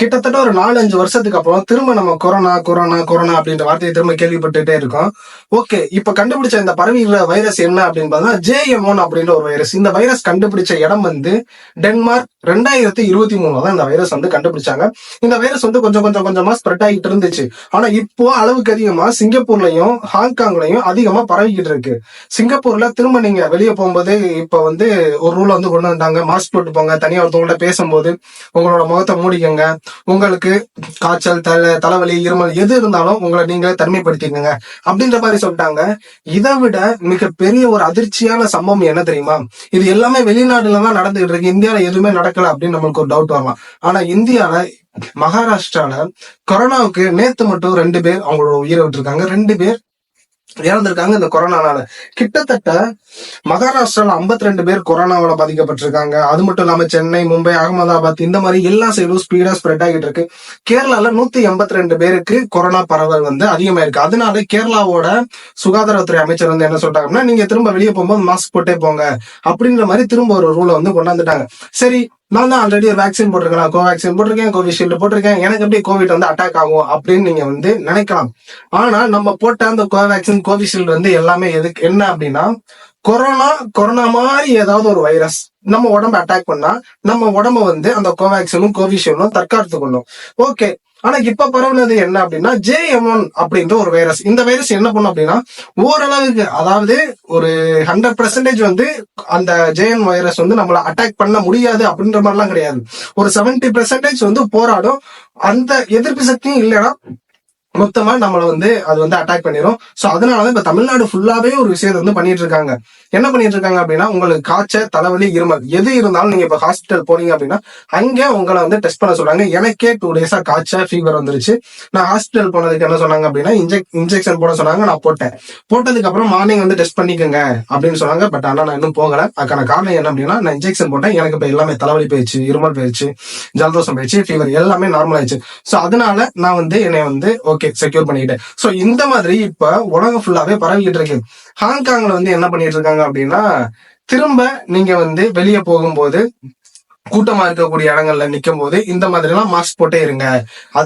கிட்டத்தட்ட ஒரு நாலு அஞ்சு வருஷத்துக்கு அப்புறம் திரும்ப நம்ம கொரோனா கொரோனா கொரோனா அப்படின்ற வார்த்தையை திரும்ப கேள்விப்பட்டுட்டே இருக்கோம். ஓகே இப்ப கண்டுபிடிச்ச இந்த பரவிகிற வைரஸ் என்ன அப்படின்னு பார்த்தா ஜேஎம்ஒன் அப்படின்ற ஒரு வைரஸ் இந்த வைரஸ் கண்டுபிடிச்ச இடம் வந்து டென்மார்க். ரெண்டாயிரத்தி இருபத்தி மூணுல தான் இந்த வைரஸ் வந்து கண்டுபிடிச்சாங்க. இந்த வைரஸ் வந்து கொஞ்சம் கொஞ்சம் கொஞ்சமா ஸ்ப்ரெட் ஆகிட்டு இருந்துச்சு. ஆனா இப்போ அளவுக்கு அதிகமா சிங்கப்பூர்லயும் ஹாங்காங்லயும் அதிகமா பரவிக்கிட்டு இருக்கு. சிங்கப்பூர்ல திரும்ப நீங்க வெளியே போகும்போது இப்ப வந்து ஒரு ரூல் வந்து கொண்டு வந்தாங்க மாஸ்க் போட்டு போங்க. தனியாக ஒருத்தவங்கள்ட்ட பேசும்போது உங்களோட முகத்தை மூடிக்கங்க. உங்களுக்கு காய்ச்சல் தலை தலைவலி இருமல் எது இருந்தாலும் உங்களை நீங்களே தனிமைப்படுத்திக்கங்க. அப்படின்ற மாதிரி சொல்லிட்டாங்க. இதை விட மிகப்பெரிய ஒரு அதிர்ச்சியான சம்பவம் என்ன தெரியுமா? இது எல்லாமே வெளிநாடுல தான் நடந்துகிட்டு இருக்கு. இந்தியாவில எதுவுமே நடக்கல அப்படின்னு நம்மளுக்கு ஒரு டவுட் வரலாம். ஆனா இந்தியால மகாராஷ்டிரால கொரோனாவுக்கு நேத்து மட்டும் ரெண்டு பேர் அவங்களோட உயிரை விட்டுருக்காங்க. ரெண்டு பேர் இறந்திருக்காங்க இந்த கொரோனானால. கிட்டத்தட்ட மகாராஷ்டிரால 52 ரெண்டு பேர் கொரோனாவில பாதிக்கப்பட்டிருக்காங்க. அது மட்டும் இல்லாம சென்னை மும்பை அகமதாபாத் இந்த மாதிரி எல்லா சைடும் ஸ்பீடா ஸ்ப்ரெட் ஆகிட்டு இருக்கு கேரளால நூத்தி எண்பத்தி ரெண்டு பேருக்கு கொரோனா பரவல் வந்து அதிகமாயிருக்கு. அதனால கேரளாவோட சுகாதாரத்துறை அமைச்சர் வந்து என்ன சொல்றாங்கன்னா நீங்க திரும்ப வெளியே போகும்போது மாஸ்க் போட்டே போங்க அப்படின்ற மாதிரி திரும்ப ஒரு ரூலை வந்து கொண்டாந்துட்டாங்க. சரி நான் தான் ஆல்ரெடி ஒரு வேக்சின் போட்டிருக்கேன்? கோவேக்சின் போட்டிருக்கேன் கோவிஷீல்டு போட்டிருக்கேன். எனக்கு எப்படி கோவிட் வந்து அட்டாக் ஆகும் அப்படின்னு நீங்க வந்து நினைக்கலாம். ஆனா நம்ம போட்ட அந்த கோவேக்சின் கோவிஷீல்டு வந்து எல்லாமே எதுக்கு என்ன அப்படின்னா கொரோனா கொரோனா மாதிரி ஏதாவது ஒரு வைரஸ் நம்ம உடம்ப அட்டாக் பண்ணா நம்ம உடம்ப வந்து அந்த கோவேக்சினும் கோவிஷீல்டும் தற்காத்து கொள்ளும் ஓகே ஆனா இப்ப பரவுனது என்ன அப்படின்னா ஜேஎம்ஒன் அப்படின்ற ஒரு வைரஸ் இந்த வைரஸ் என்ன பண்ணும் அப்படின்னா ஓரளவுக்கு அதாவது ஒரு ஹண்ட்ரட் பெர்சன்டேஜ் வந்து அந்த ஜேஎம் வைரஸ் வந்து நம்மள அட்டாக் பண்ண முடியாது அப்படின்ற மாதிரிலாம் கிடையாது. ஒரு 70% பெர்சன்டேஜ் வந்து போராடும். அந்த எதிர்ப்பு சக்தியும் இல்லைன்னா மொத்தமா நம்மள வந்து அது வந்து அட்டாக் பண்ணிரும். சோ அதனாலதான் இப்ப தமிழ்நாடு ஃபுல்லாவே ஒரு விஷயத்தை வந்து பண்ணிட்டு இருக்காங்க. என்ன பண்ணிட்டு இருக்காங்க அப்படின்னா உங்களுக்கு காய்ச்ச தலைவலி இருமல் எது இருந்தாலும் நீங்க இப்ப ஹாஸ்பிட்டல் போனீங்க அப்படின்னா அங்கே உங்களை வந்து டெஸ்ட் பண்ண சொல்றாங்க. எனக்கே டூ டேஸா காய்ச்ச ஃபீவர் வந்துருச்சு. நான் ஹாஸ்பிட்டல் போனதுக்கு என்ன சொன்னாங்க அப்படின்னா இன்ஜெக் இன்ஜெக்ஷன் போட சொன்னாங்க நான் போட்டேன். போட்டதுக்கு அப்புறம் மார்னிங் வந்து டெஸ்ட் பண்ணிக்கோங்க அப்படின்னு சொன்னாங்க. பட் ஆனா நான் இன்னும் போகல. அதுக்கான காரணம் என்ன அப்படின்னா நான் இன்ஜெக்ஷன் போட்டேன். எனக்கு இப்ப எல்லாமே தலைவலி போயிடுச்சு இருமல் போயிடுச்சு ஜலதோஷம் போயிடுச்சு ஃபீவர் எல்லாமே நார்மல் ஆயிடுச்சு. சோ அதனால நான் வந்து என்னை வந்து ஓகே செக்யூர் பண்ணிக்கிட்டேன். சோ இந்த மாதிரி இப்ப உலகம் ஃபுல்லாவே பரவிக்கிட்டு இருக்கு. ஹாங்காங்ல வந்து என்ன பண்ணிட்டு இருக்காங்க அப்படின்னா திரும்ப நீங்க வந்து வெளியே போகும்போது கூட்டமா இருக்கக்கூடிய இடங்கள்ல நிக்கும் போது இந்த மாதிரி எல்லாம் மாஸ்க் போட்டே இருங்க.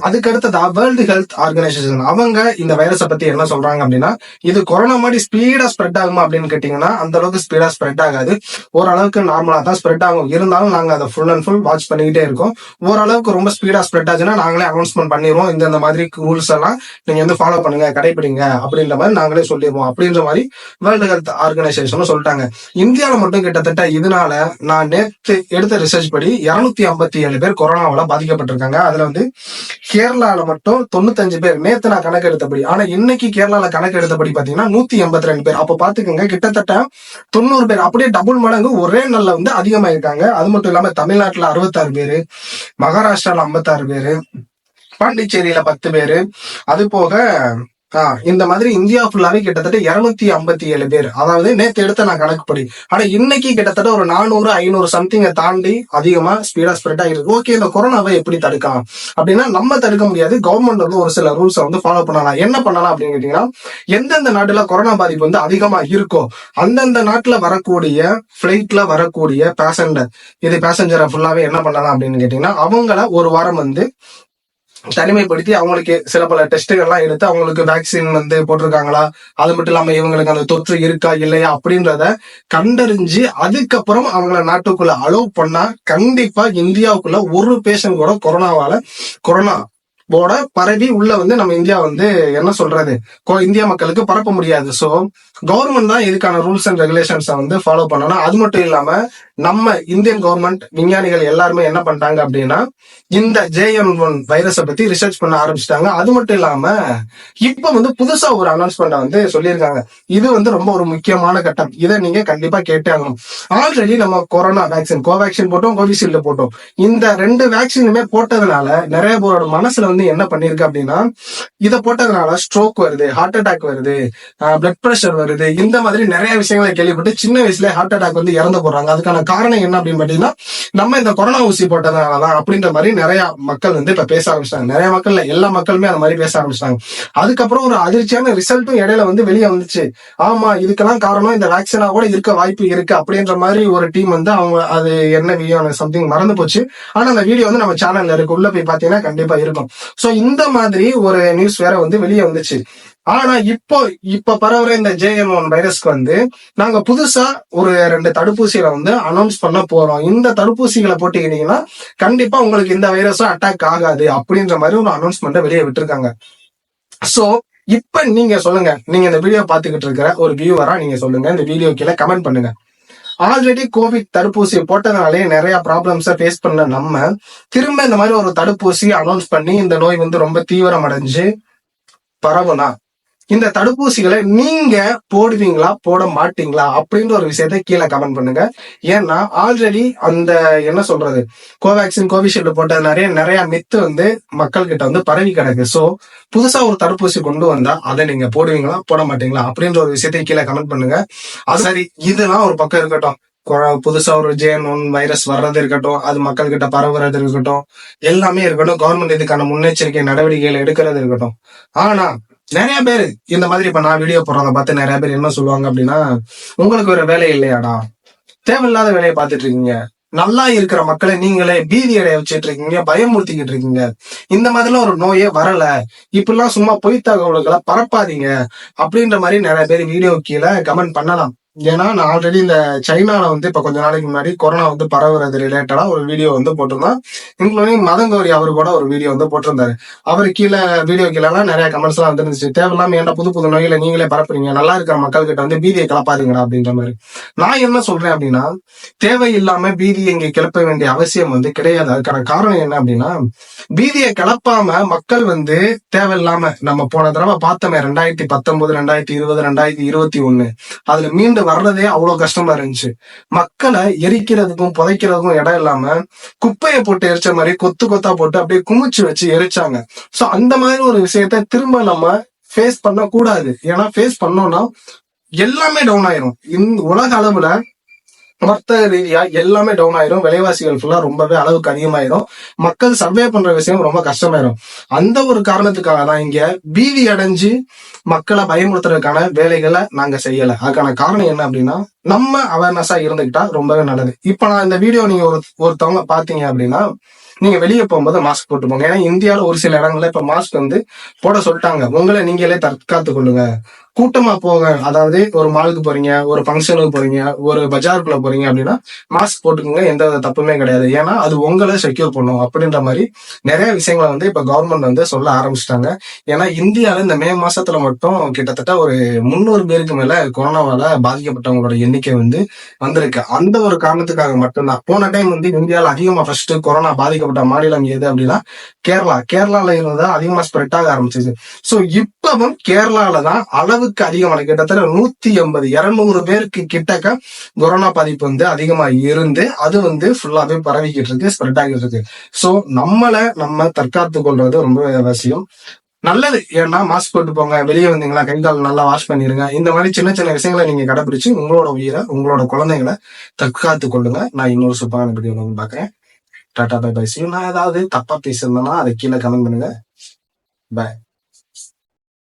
அதுக்கு அடுத்ததா வேர்ல்டு ஹெல்த் ஆர்கனைசேஷன் அவங்க இந்த வைரஸை பத்தி என்ன சொல்றாங்க அப்படின்னா இது கொரோனா மாதிரி ஸ்பீடா ஸ்ப்ரெட் ஆகுமா அப்படின்னு கேட்டீங்கன்னா அந்த அளவுக்கு ஸ்பீடா ஸ்ப்ரெட் ஆகாது. ஓரளவுக்கு நார்மலா தான் ஸ்ப்ரெட் ஆகும். இருந்தாலும் நாங்க அதை ஃபுல் அண்ட் ஃபுல் வாட்ச் பண்ணிக்கிட்டே இருக்கோம். ஓரளவுக்கு ரொம்ப ஸ்பீடா ஸ்ப்ரெட் ஆச்சுன்னா நாங்களே அனௌன்ஸ்மெண்ட் பண்ணிடுவோம் இந்த இந்த மாதிரி ரூல்ஸ் எல்லாம் நீங்க வந்து ஃபாலோ பண்ணுங்க கடைபிடிங்க அப்படின்ற மாதிரி நாங்களே சொல்லிடுவோம் அப்படின்ற மாதிரி வேர்ல்டு ஹெல்த் ஆர்கனைசேஷனும் சொல்லிட்டாங்க. இந்தியாவில மட்டும் கிட்டத்தட்ட இதனால நான் நேற்று எடுத்த ரிசர்ச் படி 257 ஐம்பத்தி ஏழு பேர் கொரோனாவால பாதிக்கப்பட்டிருக்காங்க. அதுல வந்து கேரளால மட்டும் தொண்ணூத்தஞ்சு பேர். நேத்து நான் கணக்கு எடுத்தபடி ஆனா இன்னைக்கு கேரளால கணக்கு எடுத்தபடி பாத்தீங்கன்னா நூத்தி எண்பத்தி ரெண்டு பேர். அப்ப பாத்துக்கோங்க கிட்டத்தட்ட தொண்ணூறு பேர். அப்படியே டபுள் மடங்கு ஒரே நாள்ல வந்து அதிகமாயிருக்காங்க. அது மட்டும் இல்லாம தமிழ்நாட்டுல அறுபத்தாறு பேரு மகாராஷ்டிரால ஐம்பத்தாறு பேரு பாண்டிச்சேரியில பத்து பேரு. அது போக இந்த மாதிரி இந்தியா ஃபுல்லாவே கிட்டத்தட்ட 257 ஐம்பத்தி ஏழு பேர். அதாவது நேத்து எடுத்த நான் கணக்குப்படி. ஆனா இன்னைக்கு கிட்டத்தட்ட ஒரு நானூறு ஐநூறு சம்திங்கை தாண்டி அதிகமா ஸ்பீடா ஸ்ப்ரெட் ஆகிருக்கு ஓகே இந்த கொரோனாவை எப்படி தடுக்கலாம்? அப்படின்னா நம்ம தடுக்க முடியாது. கவர்மெண்ட் வந்து ஒரு சில ரூல்ஸை வந்து ஃபாலோ பண்ணலாம். என்ன பண்ணலாம் அப்படின்னு கேட்டீங்கன்னா எந்தெந்த நாட்டுல கொரோனா பாதிப்பு வந்து அதிகமா இருக்கோ அந்தந்த நாட்டுல வரக்கூடிய பிளைட்ல வரக்கூடிய பேசஞ்சர் இது பேசஞ்சரை ஃபுல்லாவே என்ன பண்ணலாம் அப்படின்னு கேட்டீங்கன்னா அவங்கள ஒரு வாரம் வந்து தனிமைப்படுத்தி அவங்களுக்கு சில பல டெஸ்ட்டுகள்லாம் எடுத்து அவங்களுக்கு வேக்சின் வந்து போட்டிருக்காங்களா? அது மட்டும் இல்லாம இவங்களுக்கு அந்த தொற்று இருக்கா இல்லையா அப்படின்றத கண்டறிஞ்சு அதுக்கப்புறம் அவங்கள நாட்டுக்குள்ள அலோவ் பண்ணா கண்டிப்பா இந்தியாவுக்குள்ள ஒரு பேஷண்ட் கூட கொரோனாவால கொரோனா போட பரவி உள்ள வந்து நம்ம இந்தியா வந்து என்ன சொல்றது? இந்திய மக்களுக்கு பரப்ப முடியாது. சோ கவர்மெண்ட் தான் இதுக்கான ரூல்ஸ் அண்ட் ரெகுலேஷன்ஸை வந்து ஃபாலோ பண்ணணும். அது மட்டும் இல்லாம நம்ம இந்தியன் கவர்மெண்ட் விஞ்ஞானிகள் எல்லாருமே என்ன பண்ணிட்டாங்க அப்படின்னா இந்த ஜேஎம் ஒன் வைரஸை பத்தி ரிசர்ச் பண்ண ஆரம்பிச்சிட்டாங்க. அது மட்டும் இல்லாம இப்ப வந்து புதுசா ஒரு அனௌன்ஸ்மெண்ட் வந்து சொல்லியிருக்காங்க. இது வந்து ரொம்ப ஒரு முக்கியமான கட்டம். இதை நீங்க கண்டிப்பா கேட்டே ஆகணும். ஆல்ரெடி நம்ம கொரோனா வேக்சின் கோவேக்சின் போட்டோம் கோவிஷீல்டு போட்டோம். இந்த ரெண்டு வேக்சினுமே போட்டதுனால நிறைய பேரோட மனசுல வந்து வந்து என்ன பண்ணிருக்கு அப்படின்னா இதை போட்டதுனால ஸ்ட்ரோக் வருது ஹார்ட் அட்டாக் வருது பிளட் ப்ரெஷர் வருது இந்த மாதிரி நிறைய விஷயங்களை கேள்விப்பட்டு சின்ன வயசுல ஹார்ட் அட்டாக் வந்து இறந்து போடுறாங்க. அதுக்கான காரணம் என்ன அப்படின்னு பாத்தீங்கன்னா நம்ம இந்த கொரோனா ஊசி போட்டதுனாலதான் அப்படின்ற மாதிரி நிறைய மக்கள் வந்து இப்ப பேச ஆரம்பிச்சிட்டாங்க. நிறைய மக்கள் எல்லா மக்களுமே அந்த மாதிரி பேச ஆரம்பிச்சிட்டாங்க. அதுக்கப்புறம் ஒரு அதிர்ச்சியான ரிசல்ட்டும் இடையில வந்து வெளியே வந்துச்சு. ஆமா இதுக்கெல்லாம் காரணம் இந்த வேக்சினா கூட இருக்க வாய்ப்பு இருக்கு அப்படின்ற மாதிரி ஒரு டீம் வந்து அவங்க அது என்ன வீடியோ சம்திங் மறந்து போச்சு. ஆனா அந்த வீடியோ வந்து நம்ம சேனல்ல இருக்கு. உள்ள போய் பாத்தீங்கன்னா கண்டிப்பா இருக்கும். சோ இந்த மாதிரி ஒரு நியூஸ் வேற வந்து வெளியே வந்துச்சு. ஆனா இப்போ இப்ப பரவுற இந்த ஜேஎம் ஒன் வைரஸ்க்கு வந்து நாங்க புதுசா ஒரு ரெண்டு தடுப்பூசிகளை வந்து அனௌன்ஸ் பண்ண போறோம். இந்த தடுப்பூசிகளை போட்டுக்கிட்டீங்கன்னா கண்டிப்பா உங்களுக்கு இந்த வைரஸும் அட்டாக் ஆகாது அப்படின்ற மாதிரி ஒரு அனௌன்ஸ்மெண்ட்டை வெளியே விட்டுருக்காங்க. சோ இப்ப நீங்க சொல்லுங்க. நீங்க இந்த வீடியோ பாத்துக்கிட்டு இருக்கிற ஒரு வியூவரா நீங்க சொல்லுங்க. இந்த வீடியோ கீழே கமெண்ட் பண்ணுங்க. ஆல்ரெடி கோவிட் தடுப்பூசி போட்டதுனாலே நிறைய ப்ராப்ளம்ஸை ஃபேஸ் பண்ண நம்ம. திரும்ப இந்த மாதிரி ஒரு தடுப்பூசி அனௌன்ஸ் பண்ணி இந்த நோய் வந்து ரொம்ப தீவிரம் அடைஞ்சு பரவுனா இந்த தடுப்பூசிகளை நீங்க போடுவீங்களா போட மாட்டீங்களா அப்படின்ற ஒரு விஷயத்த கீழே கமெண்ட் பண்ணுங்க. ஏன்னா ஆல்ரெடி அந்த என்ன சொல்றது கோவேக்சின் கோவிஷீல்டு போட்டது நிறைய நிறைய மித்து வந்து மக்கள் கிட்ட வந்து பரவி கிடக்கு. சோ புதுசா ஒரு தடுப்பூசி கொண்டு வந்தா அதை நீங்க போடுவீங்களா போட மாட்டீங்களா அப்படின்ற ஒரு விஷயத்தை கீழே கமெண்ட் பண்ணுங்க. அது சரி இதெல்லாம் ஒரு பக்கம் இருக்கட்டும். புதுசா ஒரு ஜேன் ஒன் வைரஸ் வர்றது இருக்கட்டும் அது மக்கள் கிட்ட பரவுறது இருக்கட்டும் எல்லாமே இருக்கட்டும். கவர்மெண்ட் இதுக்கான முன்னெச்சரிக்கை நடவடிக்கைகள் எடுக்கிறது இருக்கட்டும். ஆனா நிறைய பேர் இந்த மாதிரி இப்ப நான் வீடியோ போடுறத பார்த்து நிறைய பேர் என்ன சொல்லுவாங்க அப்படின்னா உங்களுக்கு ஒரு வேலை இல்லையாடா? தேவையில்லாத வேலையை பார்த்துட்டு இருக்கீங்க. நல்லா இருக்கிற மக்களை நீங்களே பீதி அடைய வச்சுட்டு இருக்கீங்க பயமுறுத்திக்கிட்டு இருக்கீங்க. இந்த மாதிரிலாம் ஒரு நோயே வரல. இப்படிலாம் சும்மா பொய் தகவல்களை பரப்பாதீங்க. அப்படின்ற மாதிரி நிறைய பேர் வீடியோ கீழே கமெண்ட் பண்ணலாம். ஏன்னா நான் ஆல்ரெடி இந்த சைனால வந்து இப்ப கொஞ்ச நாளைக்கு முன்னாடி கொரோனா வந்து பரவுறது ரிலேட்டடா ஒரு வீடியோ வந்து போட்டிருந்தோம். இன்க்ளூடிங் மதங்கோரி அவரு கூட ஒரு வீடியோ வந்து போட்டிருந்தாரு. அவர் கீழே வீடியோ கீழெல்லாம் நிறைய கமெண்ட்ஸ் எல்லாம் வந்துருந்துச்சு. தேவையில்லாம ஏன்டா புது புது நோயில நீங்களே பரப்புறீங்க? நல்லா இருக்கிற மக்கள் கிட்ட வந்து பீதியை கிளப்பாதீங்கடா அப்படின்ற மாதிரி. நான் என்ன சொல்றேன் அப்படின்னா தேவையில்லாம பீதியை இங்க கிளப்ப வேண்டிய அவசியம் வந்து கிடையாது. அதுக்கான காரணம் என்ன அப்படின்னா பீதியை கிளப்பாம மக்கள் வந்து தேவையில்லாம நம்ம போன தடவை பார்த்தோமே ரெண்டாயிரத்தி பத்தொன்பது ரெண்டாயிரத்தி இருபது ரெண்டாயிரத்தி இருபத்தி ஒண்ணு. அதுல மீண்டு வர்றதே அவ்வளவு கஷ்டமா இருந்துச்சு. மக்களை எரிக்கிறதுக்கும் புதைக்கிறதுக்கும் இடம் இல்லாம குப்பையை போட்டு எரிச்ச மாதிரி கொத்து கொத்தா போட்டு அப்படியே குமிச்சு வச்சு எரிச்சாங்க. சோ அந்த மாதிரி ஒரு விஷயத்த திரும்ப நம்ம ஃபேஸ் பண்ண கூடாது ஏன்னா ஃபேஸ் பண்ணோம்னா எல்லாமே டவுன் ஆயிரும். இந்த உலக அளவுல வர்த்தக ரீதியா எல்லாமே டவுன் ஆயிரும். விலைவாசிகள் ஃபுல்லா ரொம்பவே அளவுக்கு அதிகமாயிரும். மக்கள் சர்வே பண்ற விஷயம் ரொம்ப கஷ்டமாயிரும். அந்த ஒரு காரணத்துக்காக தான் இங்க பீதி அடைஞ்சு மக்களை பயமுறுத்துறதுக்கான வேலைகளை நாங்க செய்யல. அதுக்கான காரணம் என்ன அப்படின்னா நம்ம அவேர்னஸா இருந்துகிட்டா ரொம்பவே நல்லது. இப்ப நான் இந்த வீடியோ நீங்க ஒரு ஒருத்தவங்க பாத்தீங்க அப்படின்னா நீங்க வெளியே போகும்போது மாஸ்க் போட்டு போங்க ஏன்னா இந்தியாவில் ஒரு சில இடங்கள்ல இப்ப மாஸ்க் வந்து போட சொல்லிட்டாங்க. உங்களை நீங்களே தற்காத்து கொள்ளுங்க. கூட்டமா போக அதாவது ஒரு மாலுக்கு போறீங்க ஒரு ஃபங்க்ஷனுக்கு போறீங்க ஒரு பஜாருக்குள்ள போறீங்க அப்படின்னா மாஸ்க் போட்டுக்கோங்க. எந்த வித தப்புமே கிடையாது. ஏன்னா அது உங்களை செக்யூர் பண்ணும் அப்படின்ற மாதிரி நிறைய விஷயங்களை வந்து இப்ப கவர்மெண்ட் வந்து சொல்ல ஆரம்பிச்சிட்டாங்க. ஏன்னா இந்தியால இந்த மே மாசத்துல மட்டும் கிட்டத்தட்ட ஒரு முந்நூறு பேருக்கு மேல கொரோனாவால பாதிக்கப்பட்டவங்களோட எண்ணிக்கை வந்து வந்திருக்கு. அந்த ஒரு காரணத்துக்காக மட்டும்தான். போன டைம் வந்து இந்தியாவில் அதிகமா ஃபர்ஸ்ட் கொரோனா பாதிக்கப்பட்ட மாநிலம் எது அப்படின்னா கேரளா. கேரளால இருந்து அதிகமா ஸ்ப்ரெட் ஆக ஆரம்பிச்சிச்சு சோ இப்பவும் கேரளால தான் அளவு அளவுக்கு அதிகமான கிட்டத்தட்ட நூத்தி எண்பது இருநூறு பேருக்கு கிட்டக்க கொரோனா பாதிப்பு வந்து அதிகமா இருந்து அது வந்து ஃபுல்லாவே பரவிக்கிட்டு இருக்கு ஸ்ப்ரெட் ஆகிட்டு இருக்கு. சோ நம்மள நம்ம தற்காத்து கொள்றது ரொம்ப அவசியம். நல்லது. ஏன்னா மாஸ்க் போட்டு போங்க வெளியே வந்தீங்களா கை கால் நல்லா வாஷ் பண்ணிருங்க. இந்த மாதிரி சின்ன சின்ன விஷயங்களை நீங்க கடைபிடிச்சு உங்களோட உயிரை உங்களோட குழந்தைங்களை தற்காத்து கொள்ளுங்க. நான் இன்னொரு சூப்பரான வீடியோ வந்து பாக்குறேன் டாடா பை பை. நான் ஏதாவது தப்பா பேசியிருந்தேன்னா அதை கீழே கமெண்ட் பண்ணுங்க. பாய்